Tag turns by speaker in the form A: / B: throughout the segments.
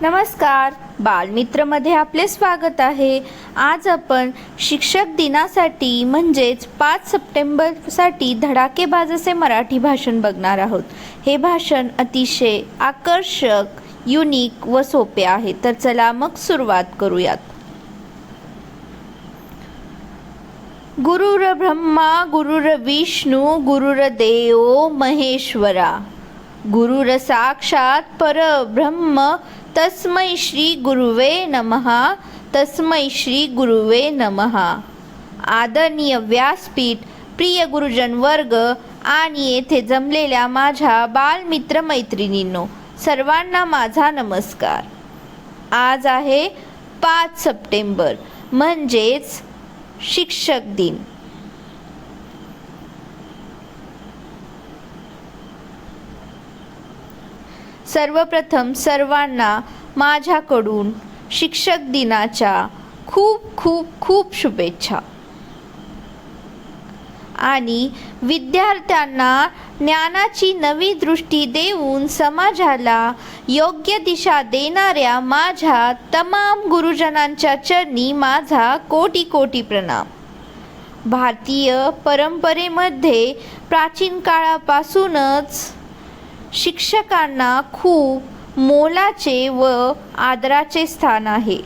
A: नमस्कार. बालमित्रमध्ये आपले स्वागत आहे. आज आपण शिक्षक दिनासाठी म्हणजेच पाच सप्टेंबरसाठी धडाकेबाज असे मराठी भाषण बघणार आहोत. हे भाषण अतिशय आकर्षक युनिक व सोपे आहे. तर चला मग सुरुवात करूयात. गुरुर ब्रह्मा गुरुर विष्णू गुरुर देव महेश्वरा. गुरुर साक्षात परब्रह्म तस्मै श्री गुरुवे नमहा तस्मै श्री गुरुवे नमहा आदरणीय व्यासपीठ प्रिय गुरुजन वर्ग आणि येथे जमलेल्या माझ्या बालमित्र मैत्रिणींनो सर्वांना माझा नमस्कार. आज आहे पाच सप्टेंबर म्हणजेच शिक्षक दिन. सर्वप्रथम सर्वांना माझ्याकडून शिक्षक दिनाच्या खूप खूप खूप शुभेच्छा. आणि विद्यार्थ्यांना ज्ञानाची नवी दृष्टी देऊन समाजाला योग्य दिशा देणाऱ्या माझ्या तमाम गुरुजनांच्या चरणी माझा कोटी कोटी प्रणाम. भारतीय परंपरेमध्ये प्राचीन काळापासूनच शिक्षकांना खूप मोलाचे व आदराचे स्थान आहे.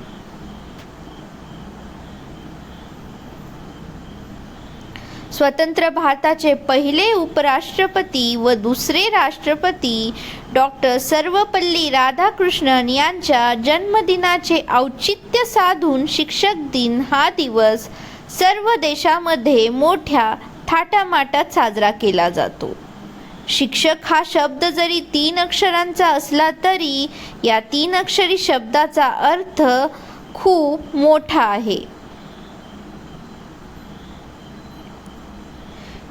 A: स्वतंत्र भारताचे पहिले उपराष्ट्रपती व दुसरे राष्ट्रपती डॉक्टर सर्वपल्ली राधाकृष्णन यांच्या जन्मदिनाचे औचित्य साधून शिक्षक दिन हा दिवस सर्व देशामध्ये मोठ्या थाटामाटात साजरा केला जातो. शिक्षक हा शब्द जरी तीन अक्षरांचा असला तरी या तीन अक्षरी शब्दाचा अर्थ खूप मोठा आहे.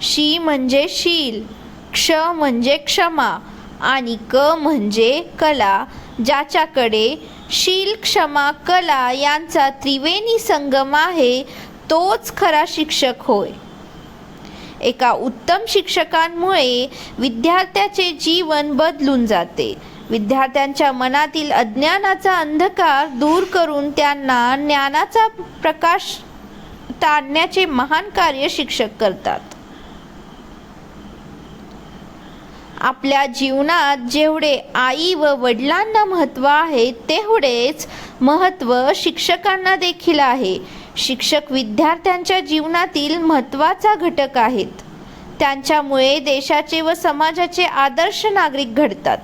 A: शी म्हणजे शील क्ष म्हणजे क्षमा आणि क म्हणजे कला ज्याच्याकडे शील क्षमा कला यांचा त्रिवेणी संगम आहे तोच खरा शिक्षक होय. एका उत्तम शिक्षकांमुळे विद्यार्थ्याचे जीवन बदलून जाते. विद्यार्थ्यांच्या मनातील अज्ञानाचा अंधकार दूर करून त्यांना ज्ञानाचा प्रकाश ताणण्याचे महान कार्य शिक्षक करतात. आपल्या जीवनात जेवढे आई व वडिलांना महत्त्व आहे तेवढेच महत्त्व शिक्षकांना देखील आहे. शिक्षक विद्यार्थ्यांच्या जीवनातील महत्त्वाचा घटक आहेत. त्यांच्यामुळे देशाचे व समाजाचे आदर्श नागरिक घडतात.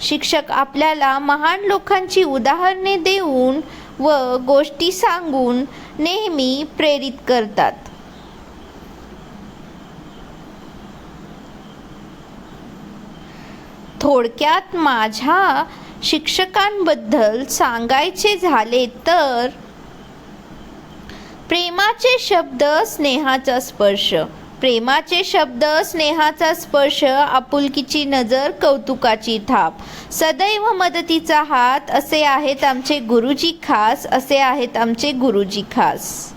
A: शिक्षक आपल्याला महान लोकांची उदाहरणे देऊन व गोष्टी सांगून नेहमी प्रेरित करतात. थोडक्यात माझ्या शिक्षकांबद्दल सांगायचे झाले तर प्रेमाचे शब्द स्नेहाचा स्पर्श. प्रेमाचे शब्द स्नेहाचा स्पर्श आपुलकीची नजर कौतुकाची थाप. सदैव मदतीचा हात असे आहेत आमचे गुरुजी खास असे आहेत आमचे गुरुजी खास.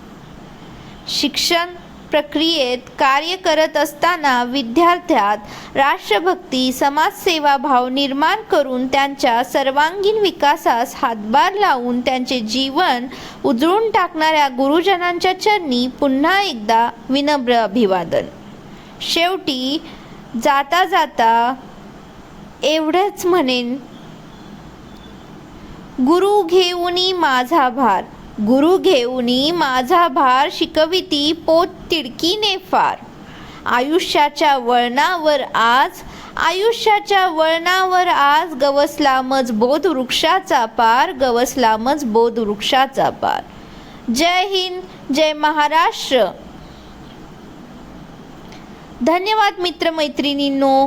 A: शिक्षण प्रक्रियेत कार्य करत असताना विद्यार्थ्यात राष्ट्रभक्ती समाजसेवा भाव निर्माण करून त्यांच्या सर्वांगीण विकासास हातभार लावून त्यांचे जीवन उजळून टाकणाऱ्या गुरुजनांच्या चरणी पुन्हा एकदा विनम्र अभिवादन. शेवटी जाता जाता एवढंच म्हणेन गुरु घेऊनी माझा भार. गुरु घेऊनी माझा भार शिकविती पोत तिडकीने फार. आयुष्याच्या वळणावर आज आयुष्याच्या वळणावर आज गवसला मज बोध वृक्षाचा पार गवसला मज बोध वृक्षाचा पार. जय हिंद जय महाराष्ट्र. धन्यवाद मित्रमैत्रिणींनो